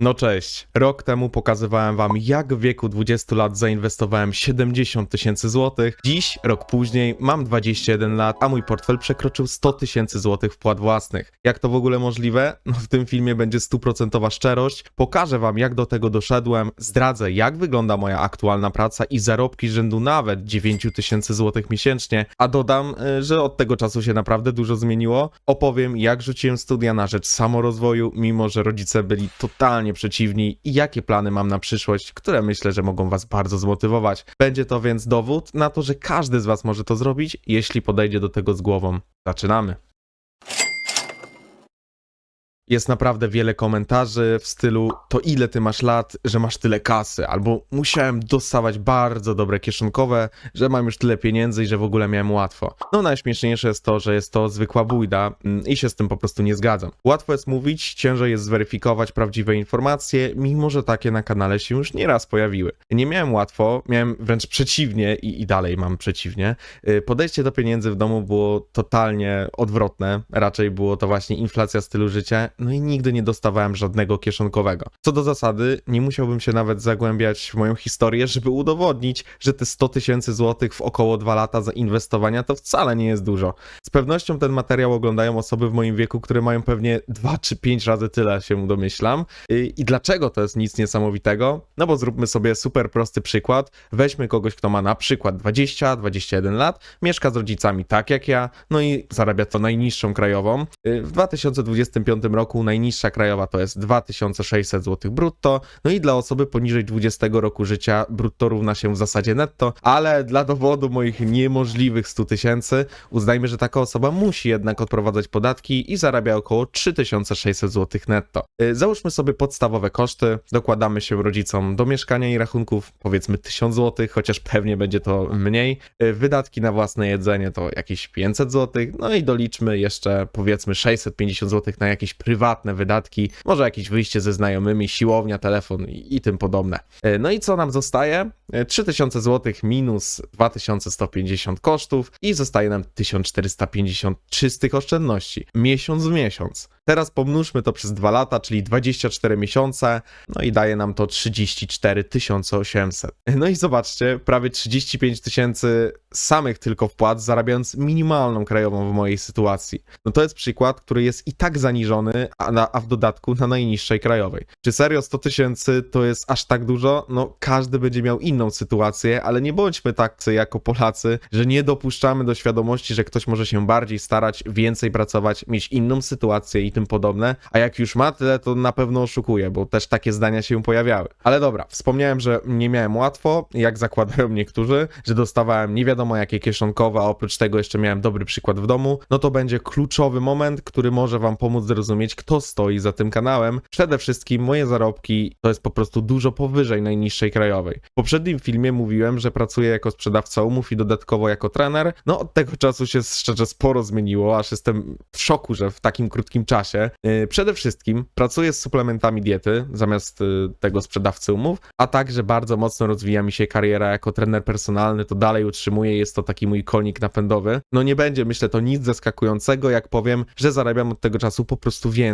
No cześć. Rok temu pokazywałem wam, jak w wieku 20 lat zainwestowałem 70 tysięcy złotych. Dziś, rok później, mam 21 lat, a mój portfel przekroczył 100 tysięcy złotych wpłat własnych. Jak to w ogóle możliwe? No w tym filmie będzie stuprocentowa szczerość. Pokażę wam, jak do tego doszedłem, zdradzę, jak wygląda moja aktualna praca i zarobki rzędu nawet 9 tysięcy złotych miesięcznie, a dodam, y, że od tego czasu się naprawdę dużo zmieniło. Opowiem, jak rzuciłem studia na rzecz samorozwoju, mimo że rodzice byli totalnie przeciwni i jakie plany mam na przyszłość, które myślę, że mogą was bardzo zmotywować. Będzie to więc dowód na to, że każdy z was może to zrobić, jeśli podejdzie do tego z głową. Zaczynamy. Jest naprawdę wiele komentarzy w stylu to ile ty masz lat, że masz tyle kasy, albo musiałem dostawać bardzo dobre kieszonkowe, że mam już tyle pieniędzy i że w ogóle miałem łatwo. No najśmieszniejsze jest to, że jest to zwykła bójda mm, i się z tym po prostu nie zgadzam. Łatwo jest mówić, ciężej jest zweryfikować prawdziwe informacje, mimo że takie na kanale się już nieraz pojawiły. Nie miałem łatwo, miałem wręcz przeciwnie i, i dalej mam przeciwnie. Y, Podejście do pieniędzy w domu było totalnie odwrotne, raczej było to właśnie inflacja stylu życia, no i nigdy nie dostawałem żadnego kieszonkowego. Co do zasady, nie musiałbym się nawet zagłębiać w moją historię, żeby udowodnić, że te 100 tysięcy złotych w około 2 lata zainwestowania to wcale nie jest dużo. Z pewnością ten materiał oglądają osoby w moim wieku, które mają pewnie 2 czy 5 razy tyle, się domyślam. Y, I dlaczego to jest nic niesamowitego? No bo zróbmy sobie super prosty przykład. Weźmy kogoś, kto ma na przykład 20-21 lat, mieszka z rodzicami tak jak ja, no i zarabia to najniższą krajową. Y, W 2025 roku najniższa krajowa to jest 2600 zł brutto, no i dla osoby poniżej 20 roku życia brutto równa się w zasadzie netto, ale dla dowodu moich niemożliwych 100 tysięcy uznajmy, że taka osoba musi jednak odprowadzać podatki i zarabia około 3600 zł netto. Y, Załóżmy sobie podstawowe koszty, dokładamy się rodzicom do mieszkania i rachunków, powiedzmy 1000 zł, chociaż pewnie będzie to mniej. Y, Wydatki na własne jedzenie to jakieś 500 zł, no i doliczmy jeszcze powiedzmy 650 zł na jakieś prywatne wydatki, może jakieś wyjście ze znajomymi, siłownia, telefon i, i tym podobne. Y, No i co nam zostaje? Y, 3000 zł minus 2150 kosztów i zostaje nam 1450 czystych oszczędności. Miesiąc w miesiąc. Teraz pomnóżmy to przez 2 lata, czyli 24 miesiące, no i daje nam to 34 800. No i zobaczcie, prawie 35 tysięcy samych tylko wpłat, zarabiając minimalną krajową w mojej sytuacji. No to jest przykład, który jest i tak zaniżony, a, na, a w dodatku na najniższej krajowej. Czy serio 100 tysięcy to jest aż tak dużo? No każdy będzie miał inną sytuację, ale nie bądźmy tacy jako Polacy, że nie dopuszczamy do świadomości, że ktoś może się bardziej starać, więcej pracować, mieć inną sytuację i tym podobne, a jak już ma tyle, to na pewno oszukuje, bo też takie zdania się pojawiały. Ale dobra, wspomniałem, że nie miałem łatwo, jak zakładają niektórzy, że dostawałem nie wiadomo jakie kieszonkowe, a oprócz tego jeszcze miałem dobry przykład w domu, no to będzie kluczowy moment, który może wam pomóc zrozumieć, kto stoi za tym kanałem. Przede wszystkim moje zarobki to jest po prostu dużo powyżej najniższej krajowej. W poprzednim filmie mówiłem, że pracuję jako sprzedawca umów i dodatkowo jako trener. No od tego czasu się szczerze sporo zmieniło, aż jestem w szoku, że w takim krótkim czasie. Yy, Przede wszystkim pracuję z suplementami diety zamiast yy, tego sprzedawcy umów, a także bardzo mocno rozwija mi się kariera jako trener personalny, to dalej utrzymuję, jest to taki mój konik napędowy. No nie będzie, myślę, to nic zaskakującego, jak powiem, że zarabiam od tego czasu po prostu więcej.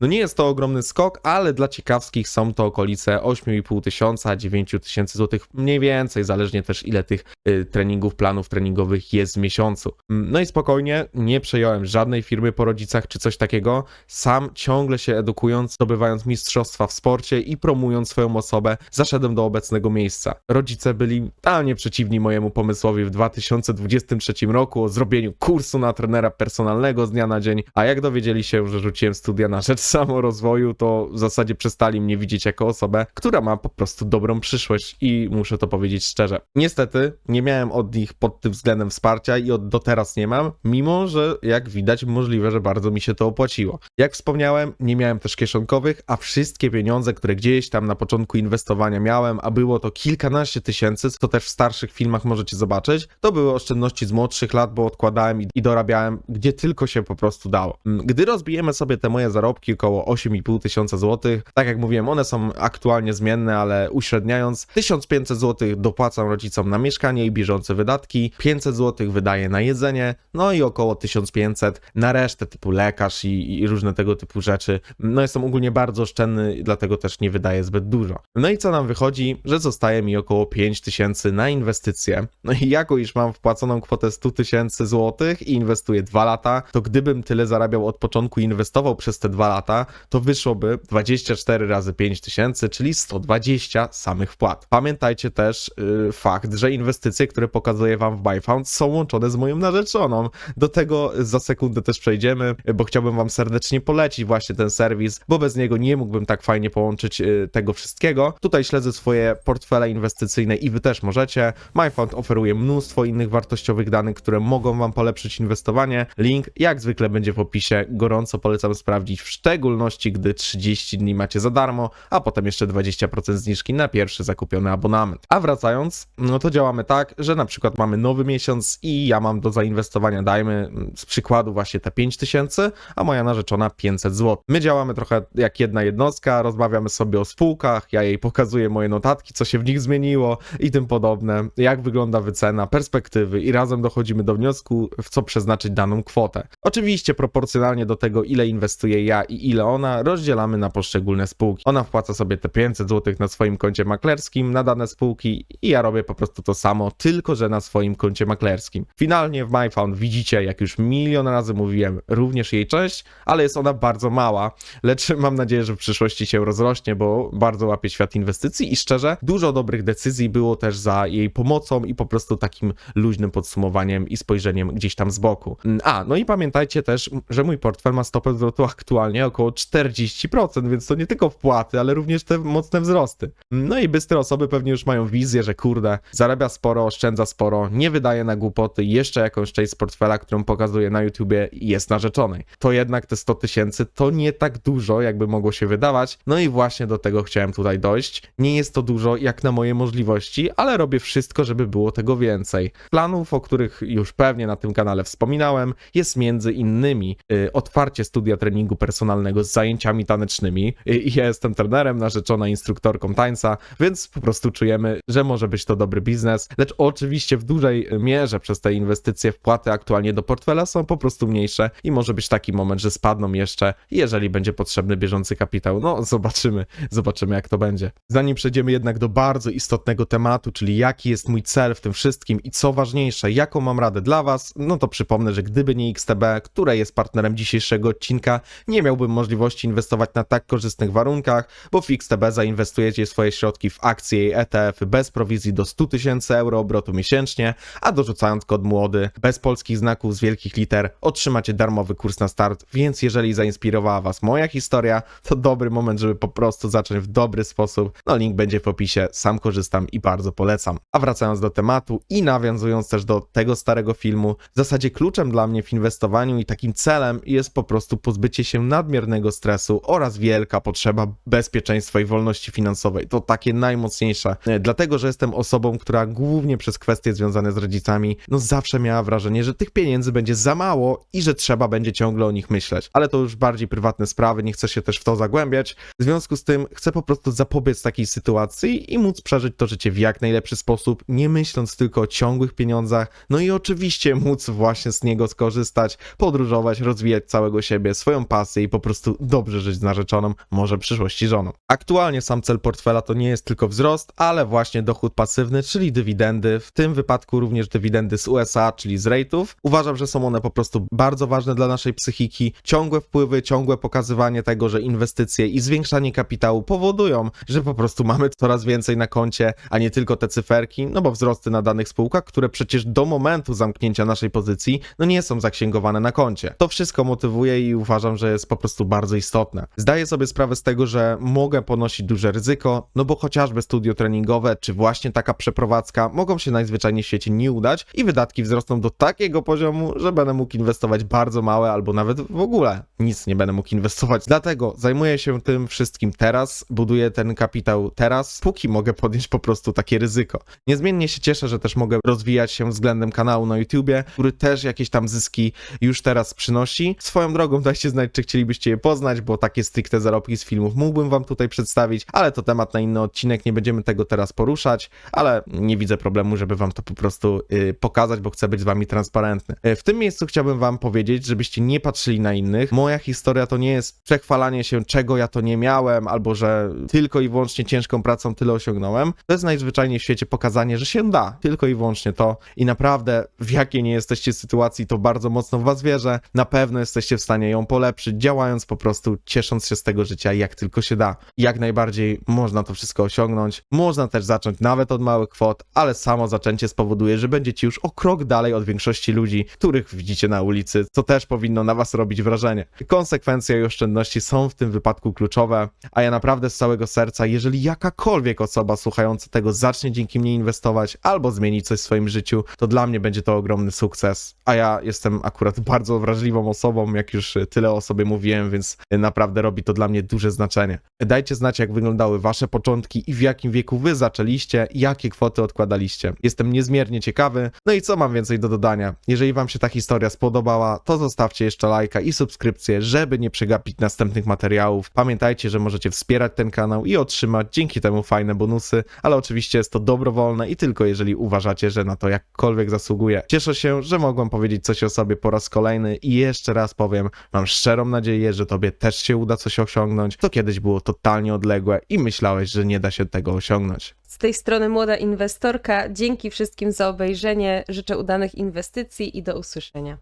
No nie jest to ogromny skok, ale dla ciekawskich są to okolice 8,5 tysiąca, 9 tysięcy złotych, mniej więcej, zależnie też ile tych y, treningów, planów treningowych jest w miesiącu. Mm, No i spokojnie, nie przejąłem żadnej firmy po rodzicach czy coś takiego, sam ciągle się edukując, zdobywając mistrzostwa w sporcie i promując swoją osobę, zaszedłem do obecnego miejsca. Rodzice byli totalnie przeciwni mojemu pomysłowi w 2023 roku o zrobieniu kursu na trenera personalnego z dnia na dzień, a jak dowiedzieli się, że rzuciłem studia na rzecz samorozwoju, to w zasadzie przestali mnie widzieć jako osobę, która ma po prostu dobrą przyszłość i muszę to powiedzieć szczerze. Niestety nie miałem od nich pod tym względem wsparcia i od do teraz nie mam, mimo że jak widać możliwe, że bardzo mi się to opłaciło. Jak wspomniałem, nie miałem też kieszonkowych, a wszystkie pieniądze, które gdzieś tam na początku inwestowania miałem, a było to kilkanaście tysięcy, co też w starszych filmach możecie zobaczyć, to były oszczędności z młodszych lat, bo odkładałem i, dorabiałem, gdzie tylko się po prostu dało. Gdy rozbijemy sobie te moje zarobki około 8,5 tysiąca złotych. Tak jak mówiłem, one są aktualnie zmienne, ale uśredniając 1500 złotych dopłacam rodzicom na mieszkanie i bieżące wydatki, 500 złotych wydaję na jedzenie, no i około 1500 na resztę typu lekarz i, i różne tego typu rzeczy. No jestem ogólnie bardzo oszczędny, dlatego też nie wydaję zbyt dużo. No i co nam wychodzi, że zostaje mi około 5000 na inwestycje. No i jako iż mam wpłaconą kwotę 100 tysięcy złotych i inwestuję 2 lata, to gdybym tyle zarabiał od początku i inwestował przez te 2 lata, to wyszłoby 24 razy 5000, czyli 120 samych wpłat. Pamiętajcie też yy, fakt, że inwestycje, które pokazuję wam w MyFound są łączone z moją narzeczoną. Do tego za sekundę też przejdziemy, bo chciałbym wam serdecznie polecić właśnie ten serwis, bo bez niego nie mógłbym tak fajnie połączyć yy, tego wszystkiego. Tutaj śledzę swoje portfele inwestycyjne i wy też możecie. MyFound oferuje mnóstwo innych wartościowych danych, które mogą wam polepszyć inwestowanie. Link jak zwykle będzie w opisie. Gorąco polecam sprawdzić, w szczególności gdy 30 dni macie za darmo, a potem jeszcze 20% zniżki na pierwszy zakupiony abonament. A wracając, no to działamy tak, że na przykład mamy nowy miesiąc i ja mam do zainwestowania, dajmy z przykładu właśnie te 5000, a moja narzeczona 500 zł. My działamy trochę jak jedna jednostka, rozmawiamy sobie o spółkach, ja jej pokazuję moje notatki, co się w nich zmieniło i tym podobne, jak wygląda wycena, perspektywy i razem dochodzimy do wniosku, w co przeznaczyć daną kwotę. Oczywiście proporcjonalnie do tego, ile inwestuję ja i ile ona, rozdzielamy na poszczególne spółki. Ona wpłaca sobie te 500 zł na swoim koncie maklerskim na dane spółki i ja robię po prostu to samo, tylko że na swoim koncie maklerskim. Finalnie w MyFound widzicie, jak już milion razy mówiłem, również jej część, ale jest ona bardzo mała, lecz mam nadzieję, że w przyszłości się rozrośnie, bo bardzo łapie świat inwestycji i szczerze, dużo dobrych decyzji było też za jej pomocą i po prostu takim luźnym podsumowaniem i spojrzeniem gdzieś tam z boku. A, no i pamiętajcie też, że mój portfel ma stopę zwrotu aktualnie około 40%, więc to nie tylko wpłaty, ale również te mocne wzrosty. No i bystre osoby pewnie już mają wizję, że kurde, zarabia sporo, oszczędza sporo, nie wydaje na głupoty, jeszcze jakąś część z portfela, którą pokazuje na YouTubie jest narzeczonej. To jednak te 100 tysięcy to nie tak dużo, jakby mogło się wydawać, no i właśnie do tego chciałem tutaj dojść. Nie jest to dużo jak na moje możliwości, ale robię wszystko, żeby było tego więcej. Planów, o których już pewnie na tym kanale wspominałem, jest między innymi y, otwarcie studia treningu personalnego z zajęciami tanecznymi. Y, ja jestem trenerem, narzeczona instruktorką tańca, więc po prostu czujemy, że może być to dobry biznes, lecz oczywiście w dużej mierze przez te inwestycje wpłaty aktualnie do portfela są po prostu mniejsze i może być taki moment, że spadną jeszcze, jeżeli będzie potrzebny bieżący kapitał. No, zobaczymy, zobaczymy jak to będzie. Zanim przejdziemy jednak do bardzo istotnego tematu, czyli jaki jest mój cel w tym wszystkim i co ważniejsze, jaką mam radę dla Was, no to przypomnę, że gdyby nie XTB, które jest partnerem dzisiejszego odcinka, nie miałbym możliwości inwestować na tak korzystnych warunkach, bo w XTB zainwestujecie swoje środki w akcje i ETF bez prowizji do 100 tysięcy euro obrotu miesięcznie, a dorzucając kod młody bez polskich znaków z wielkich liter otrzymacie darmowy kurs na start, więc jeżeli zainspirowała Was moja historia, to dobry moment, żeby po prostu zacząć w dobry sposób. No link będzie w opisie, sam korzystam i bardzo polecam. A wracając do tematu i nawiązując też do tego starego filmu, w zasadzie kluczem dla mnie w inwestowaniu i takim celem jest po prostu pozbycie się nadmiernego stresu oraz wielka potrzeba bezpieczeństwa i wolności finansowej. To takie najmocniejsze. E, Dlatego, że jestem osobą, która głównie przez kwestie związane z rodzicami, no zawsze miała wrażenie, że tych pieniędzy będzie za mało i że trzeba będzie ciągle o nich myśleć. Ale to już bardziej prywatne sprawy, nie chcę się też w to zagłębiać. W związku z tym chcę po prostu zapobiec takiej sytuacji i móc przeżyć to życie w jak najlepszy sposób, nie myśląc tylko o ciągłych pieniądzach, no i oczywiście móc właśnie z niego skorzystać, podróżować, rozwijać całego siebie, swoją pasję i po prostu dobrze żyć z narzeczoną, może przyszłości żoną. Aktualnie sam cel portfela to nie jest tylko wzrost, ale właśnie dochód pasywny, czyli dywidendy, w tym wypadku również dywidendy z USA, czyli z rate'ów. Uważam, że są one po prostu bardzo ważne dla naszej psychiki. Ciągłe wpływy, ciągłe pokazywanie tego, że inwestycje i zwiększanie kapitału powodują, że po prostu mamy coraz więcej na koncie, a nie tylko te cyferki, no bo wzrosty na danych spółkach, które przecież do momentu zamknięcia naszej pozycji, no nie są zaksięgowane na koncie. To wszystko motywuje i uważam, że jest po prostu bardzo istotne. Zdaję sobie sprawę z tego, że mogę ponosić duże ryzyko, no bo chociażby studio treningowe, czy właśnie taka przeprowadzka mogą się najzwyczajniej w świecie nie udać i wydatki wzrosną do takiego poziomu, że będę mógł inwestować bardzo małe albo nawet w ogóle nic nie będę mógł inwestować. Dlatego zajmuję się tym wszystkim teraz, buduję ten kapitał teraz, póki mogę podjąć po prostu takie ryzyko. Niezmiennie się cieszę, że też mogę rozwijać się względem kanału na YouTubie, który też jakieś tam zyski już teraz przynosi. Swoją drogą dajcie znać znać, czy chcielibyście je poznać, bo takie stricte zarobki z filmów mógłbym wam tutaj przedstawić, ale to temat na inny odcinek, nie będziemy tego teraz poruszać, ale nie widzę problemu, żeby wam to po prostu y, pokazać, bo chcę być z wami transparentny. Y, w tym miejscu chciałbym wam powiedzieć, żebyście nie patrzyli na innych. Moja historia to nie jest przechwalanie się, czego ja to nie miałem, albo że tylko i wyłącznie ciężką pracą tyle osiągnąłem. To jest najzwyczajniej w świecie pokazanie, że się da. Tylko i wyłącznie to. I naprawdę, w jakiej nie jesteście sytuacji, to bardzo mocno w was wierzę. Na pewno jesteście w stanie ją polepszyć, działając po prostu, ciesząc się z tego życia, jak tylko się da. Jak najbardziej można to wszystko osiągnąć. Można też zacząć nawet od małych kwot, ale samo zaczęcie spowoduje, że będziecie już o krok dalej od większości ludzi, których widzicie na ulicy, co też powinno na was robić wrażenie. Konsekwencje i oszczędności są w tym wypadku kluczowe, a ja naprawdę z całego serca, jeżeli jakakolwiek osoba słuchająca tego zacznie dzięki mnie inwestować albo zmienić coś w swoim życiu, to dla mnie będzie to ogromny sukces. A ja jestem akurat bardzo wrażliwą osobą, jak już tyle o sobie mówiłem, więc naprawdę robi to dla mnie duże znaczenie. Dajcie znać, jak wyglądały wasze początki i w jakim wieku wy zaczęliście, jakie kwoty odkładaliście. Jestem niezmiernie ciekawy. No i co mam więcej do dodania? Jeżeli wam się ta historia spodobała, to zostawcie jeszcze lajka i subskrypcję, żeby nie przegapić następnych materiałów. Pamiętajcie, że możecie wspierać ten kanał i otrzymać dzięki temu fajne bonusy, ale oczywiście jest to dobrowolne i tylko jeżeli uważacie, że na to jakkolwiek zasługuje. Cieszę się, że mogłem powiedzieć coś o sobie po raz kolejny i jeszcze raz powiem, mam szczerą nadzieję, że tobie też się uda coś osiągnąć, co kiedyś było totalnie odległe i myślałeś, że nie da się tego osiągnąć. Z tej strony młoda inwestorka. Dzięki wszystkim za obejrzenie. Życzę udanych inwestycji i do usłyszenia.